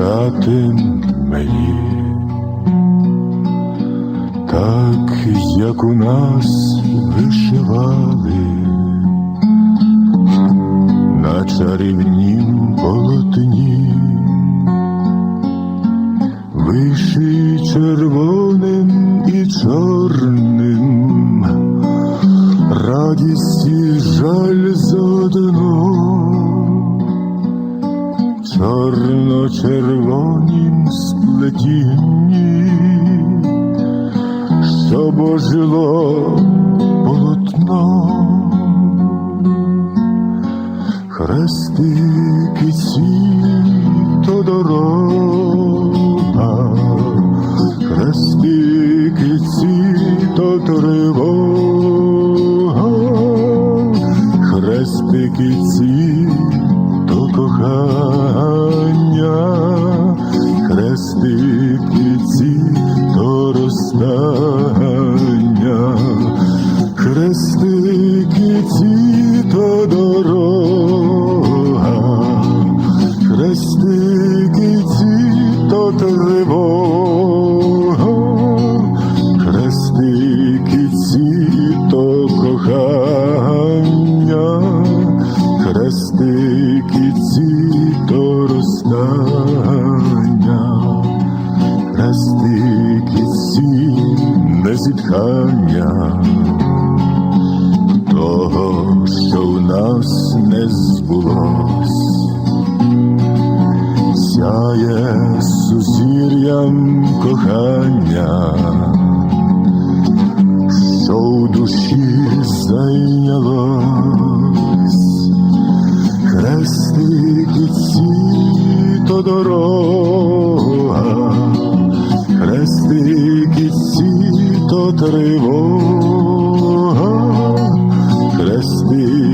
хрещатим мені, так як у нас вишивали на чарівнім полотні, виши червоним і чорним, радість і жаль заодно чорно-червонім сплетінні, що божило полотно, хрестики ці то дорога, хрестики ці то тривога, то тривога, хрестики ці то кохання, хрестики ці то розстання, хрестики ці не зітхання. Того, що в нас не збулось, сяє сузір'ям кохання, що в душі зайнялось, хрестики ці то дорога, хрестики ці то тривога, хрестики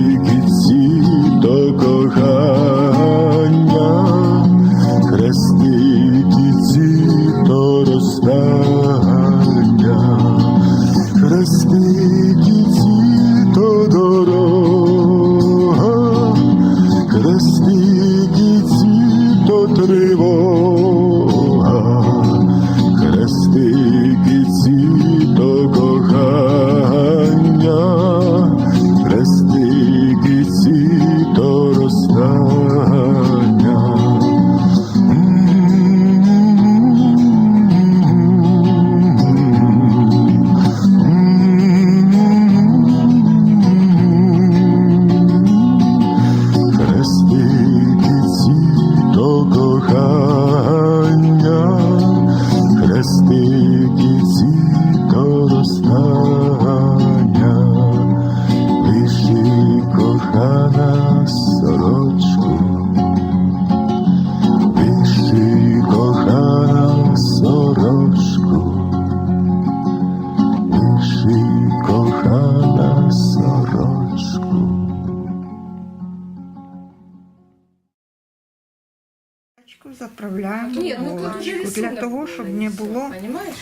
Заправляємо Нет, ну тут иголочку же для рисунок того, был щоб не нарисован, було, Понимаешь?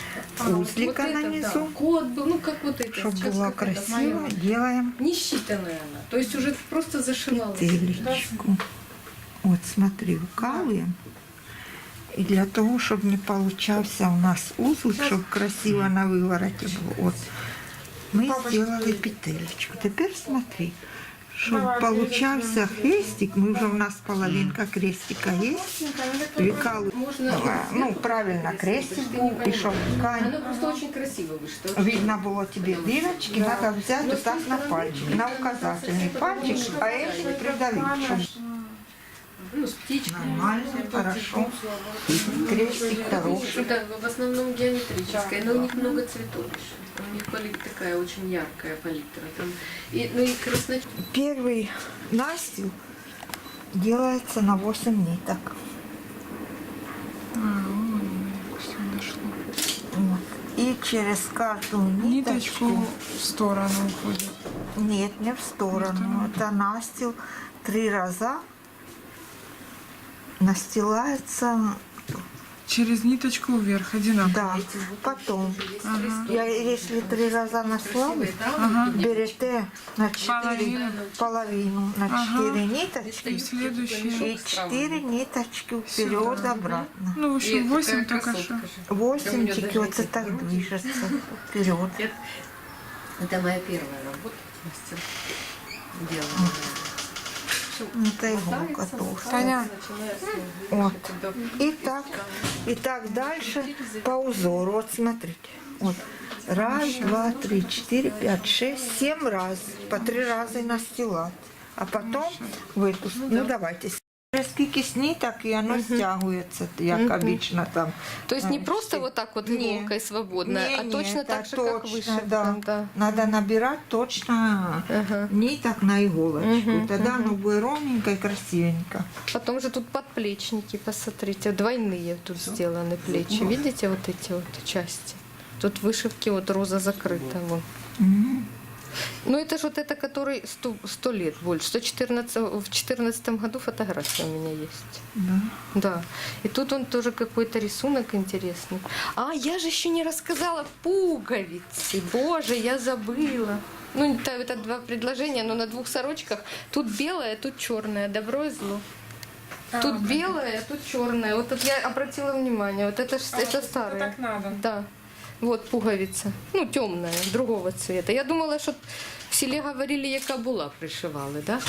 узлика вот это, на да, низу. Код был, ну как вот это. щоб сейчас було как это, красиво, моё. делаем Не считанная она. То есть уже просто зашивалась. петелечку. Вот смотри, вкалываем. І для того, щоб не получався у нас узлик, щоб красиво на вивороті було. От, ми зробили петелечку. Тепер смотри, щоб получався хрестик, ми вже у нас половинка крестика є. Викалуємо, Можно... ну, правильно, крестик був, і щоб ткань Оно просто очень красиво вышло. очень- Видно было тебе дырочки, надо взять вот так на пальчик, на указательный пальчик, а этим придавить, чтобы Ну, с птичкой. нормально, хорошо. Крестик хороший. Это в основном геометрическая, но у них много цветов еще. У них палитра такая очень яркая палитра. Там. И, ну и красно... Первый настил делается на 8 ниток. Вот. И через каждую ниточку, Ниточку в сторону уходит. нет, не в сторону, это настил три раза настилается Через ниточку вверх одинаково. Да, потом, я, если три раза наслали, берете на четыре Половину. половину, на четыре ниточки И следующие. и четыре ниточки вперед обратно. Ну, в общем, 8 только что. Восемь это так движется вперед. Это моя первая работа. мастер. Делала. Это иголка толстая. Таня, Вот. И так, и так дальше по узору. Вот смотрите. Вот. Раз, два, три, четыре, пять, шесть, семь раз. По три раза и настилать. А потом в эту... с- Ну давайте. Скільки с ниток, и оно стягивается, як обычно там. То есть не А, просто все. вот так вот Не. иголкой свободная, Не, а не, точно это так же, как точно, вышивка. да. да. Надо набирать точно Ага. ниток на иголочку. Мгм, Тогда оно будет ровненько и красивенько. Потом же тут подплечники, посмотрите, двойные тут сделаны плечи. Видите вот эти вот части? Тут вышивки вот роза закрыта. Вон. Мгм. Ну это же вот это, который 100, 100 лет больше. 114, в 14 году фотография у меня есть. Да. Да. И тут он тоже какой-то рисунок интересный. А, я же еще не рассказала пуговицы. Боже, я забыла. Ну, это, это два предложения, но на двух сорочках. Тут белое, тут черное. Добро и зло. Тут белое, тут черное. Вот это я обратила внимание. Вот это, ж- это старое. так надо. Да. Вот пуговица. Ну, темная, другого цвета. Я думала, что в селе говорили, яка була пришивали, да?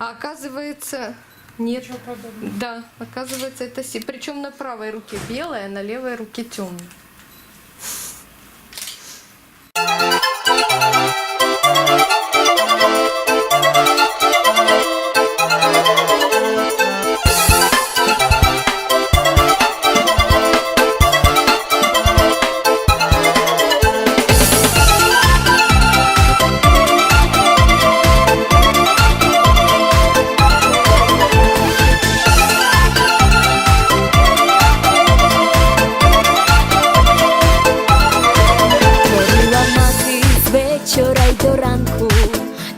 А оказывается, нет. Да, оказывается, это си. Причем на правой руке белая, а на левой руке темная. До ранку,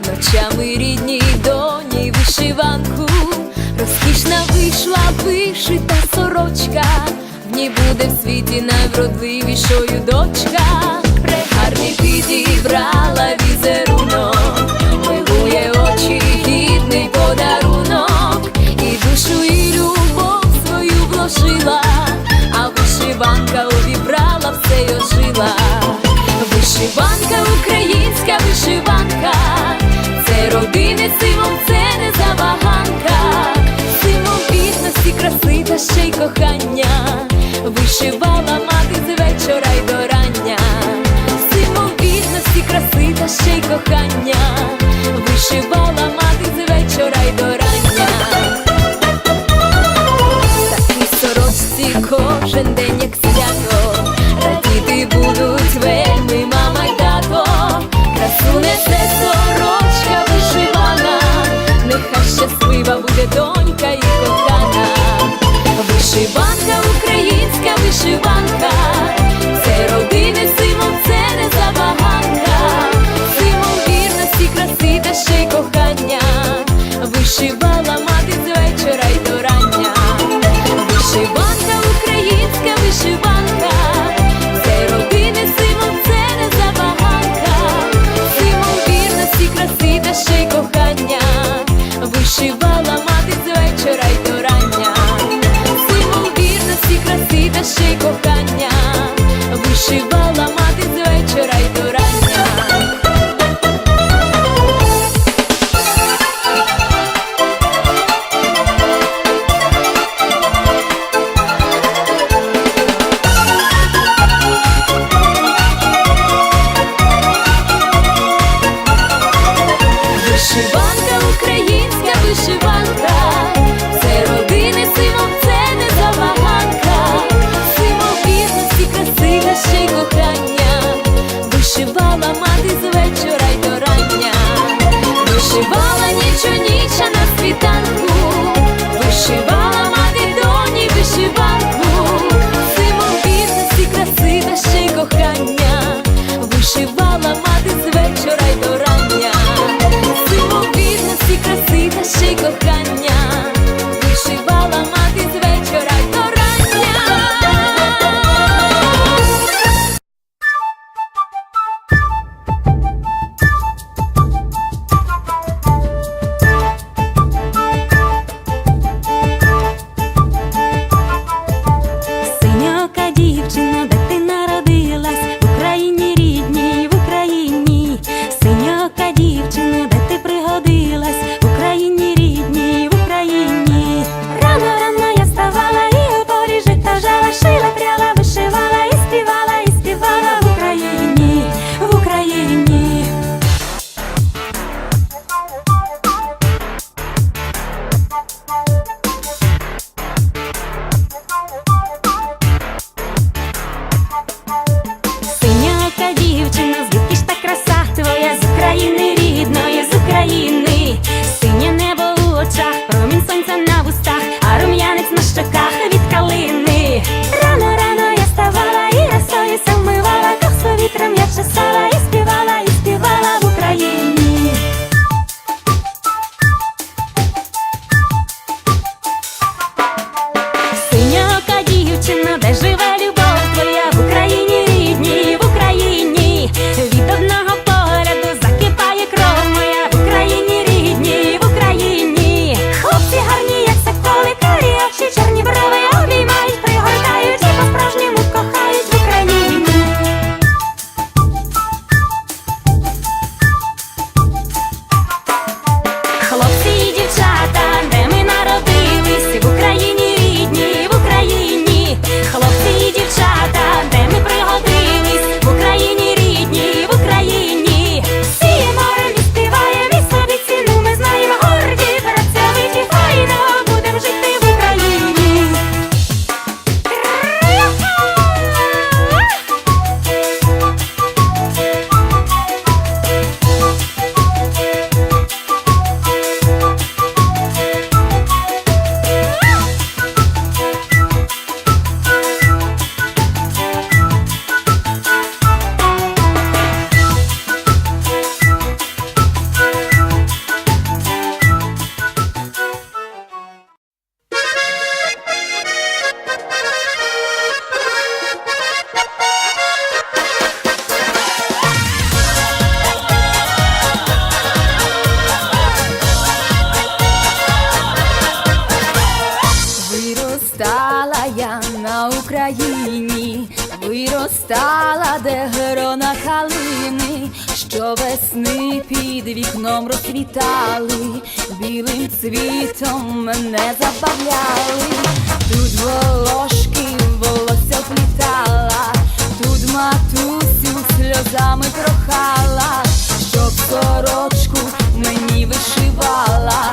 ночами рідні доні вишиванку, розкішна вийшла вишита сорочка, в ній буде в світі найвродливішою дочка, Прегарний підібрала візерунок, милує очі гідний подарунок, і душу, і любов свою вложила, а вишиванка увібрала все й ожила. Вишиванка, українська вишиванка, це родини символ, це не забаганка, символ бідності, краси та ще й кохання. Вишивала мати з вечора й до рання, символ бідності, краси та ще й кохання. Вишивала мати з вечора й до рання. Такій сорочці кожен день, Палала, де грона калини, що весни під вікном розквітали, білим цвітом мене забавляли, тут волошки волосся плітала, тут матусю сльозами прохала, щоб сорочку мені вишивала.